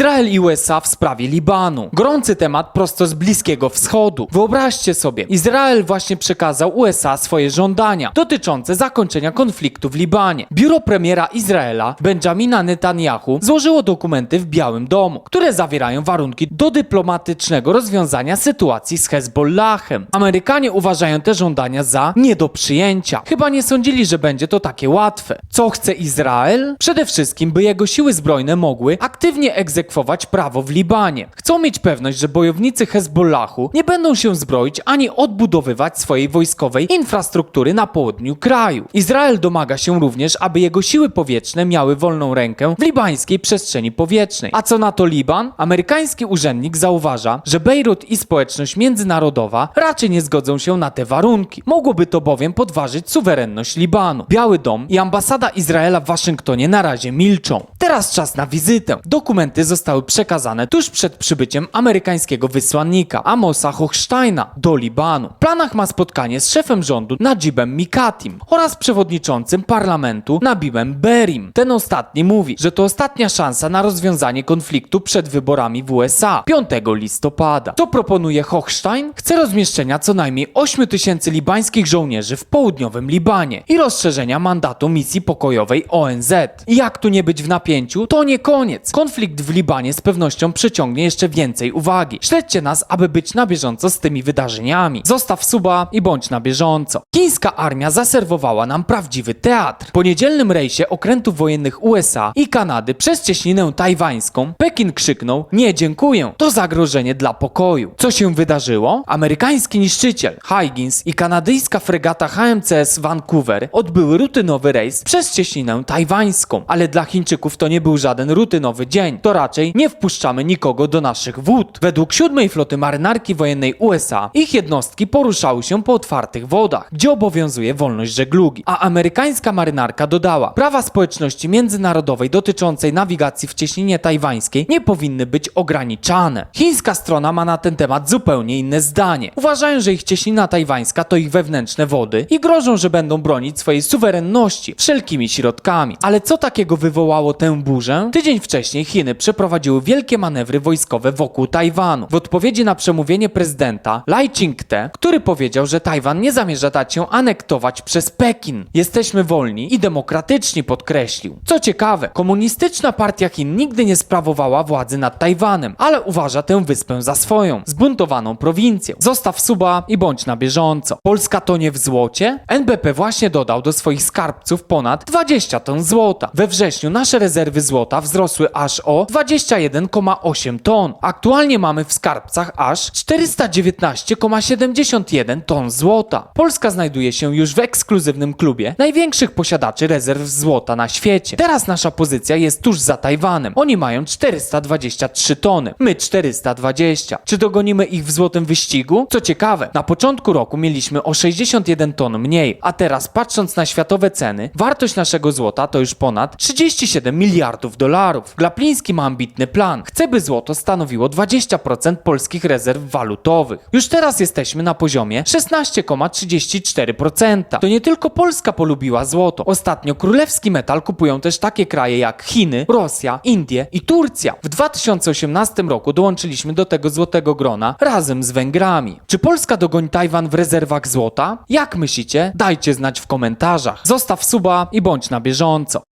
Izrael i USA w sprawie Libanu. Gorący temat prosto z Bliskiego Wschodu. Wyobraźcie sobie, Izrael właśnie przekazał USA swoje żądania dotyczące zakończenia konfliktu w Libanie. Biuro premiera Izraela Benjamina Netanyahu złożyło dokumenty w Białym Domu, które zawierają warunki do dyplomatycznego rozwiązania sytuacji z Hezbollahem. Amerykanie uważają te żądania za nie do przyjęcia. Chyba nie sądzili, że będzie to takie łatwe. Co chce Izrael? Przede wszystkim, by jego siły zbrojne mogły aktywnie egzekwować prawo w Libanie. Chcą mieć pewność, że bojownicy Hezbollahu nie będą się zbroić ani odbudowywać swojej wojskowej infrastruktury na południu kraju. Izrael domaga się również, aby jego siły powietrzne miały wolną rękę w libańskiej przestrzeni powietrznej. A co na to Liban? Amerykański urzędnik zauważa, że Bejrut i społeczność międzynarodowa raczej nie zgodzą się na te warunki. Mogłoby to bowiem podważyć suwerenność Libanu. Biały Dom i ambasada Izraela w Waszyngtonie na razie milczą. Teraz czas na wizytę. Dokumenty zostały przekazane tuż przed przybyciem amerykańskiego wysłannika Amosa Hochsteina do Libanu. W planach ma spotkanie z szefem rządu Najibem Mikatim oraz przewodniczącym parlamentu Nabibem Berim. Ten ostatni mówi, że to ostatnia szansa na rozwiązanie konfliktu przed wyborami w USA 5 listopada. Co proponuje Hochstein? Chce rozmieszczenia co najmniej 8 tysięcy libańskich żołnierzy w południowym Libanie i rozszerzenia mandatu misji pokojowej ONZ. I jak tu nie być w napięciu, to nie koniec. Konflikt w Libanie z pewnością przyciągnie jeszcze więcej uwagi. Śledźcie nas, aby być na bieżąco z tymi wydarzeniami. Zostaw suba i bądź na bieżąco. Chińska armia zaserwowała nam prawdziwy teatr. Po niedzielnym rejsie okrętów wojennych USA i Kanady przez cieśninę tajwańską Pekin krzyknął nie dziękuję, to zagrożenie dla pokoju. Co się wydarzyło? Amerykański niszczyciel Higgins i kanadyjska fregata HMCS Vancouver odbyły rutynowy rejs przez cieśninę tajwańską, ale dla Chińczyków to nie był żaden rutynowy dzień. To raczej nie wpuszczamy nikogo do naszych wód. Według siódmej floty marynarki wojennej USA ich jednostki poruszały się po otwartych wodach, gdzie obowiązuje wolność żeglugi. A amerykańska marynarka dodała, prawa społeczności międzynarodowej dotyczącej nawigacji w cieśninie tajwańskiej nie powinny być ograniczane. Chińska strona ma na ten temat zupełnie inne zdanie. Uważają, że ich cieśnina tajwańska to ich wewnętrzne wody i grożą, że będą bronić swojej suwerenności wszelkimi środkami. Ale co takiego wywołało tę burzę? Tydzień wcześniej Chiny przeprowadziły wielkie manewry wojskowe wokół Tajwanu. W odpowiedzi na przemówienie prezydenta Lai Ching-te, który powiedział, że Tajwan nie zamierza dać się anektować przez Pekin. Jesteśmy wolni i demokratyczni, podkreślił. Co ciekawe, komunistyczna partia Chin nigdy nie sprawowała władzy nad Tajwanem, ale uważa tę wyspę za swoją, zbuntowaną prowincję. Zostaw suba i bądź na bieżąco. Polska tonie w złocie? NBP właśnie dodał do swoich skarbców ponad 20 ton złota. We wrześniu nasze rezerwy złota wzrosły aż o 21,8 ton. Aktualnie mamy w skarbcach aż 419,71 ton złota. Polska znajduje się już w ekskluzywnym klubie największych posiadaczy rezerw złota na świecie. Teraz nasza pozycja jest tuż za Tajwanem. Oni mają 423 tony, my 420. Czy dogonimy ich w złotym wyścigu? Co ciekawe, na początku roku mieliśmy o 61 ton mniej, a teraz patrząc na światowe ceny, wartość naszego złota to już ponad 37 miliardów dolarów. Glapliński ma ambitny plan. Chce, by złoto stanowiło 20% polskich rezerw walutowych. Już teraz jesteśmy na poziomie 16,34%. To nie tylko Polska polubiła złoto. Ostatnio królewski metal kupują też takie kraje jak Chiny, Rosja, Indie i Turcja. W 2018 roku dołączyliśmy do tego złotego grona razem z Węgrami. Czy Polska dogoni Tajwan w rezerwach złota? Jak myślicie? Dajcie znać w komentarzach. Zostaw suba i bądź na bieżąco.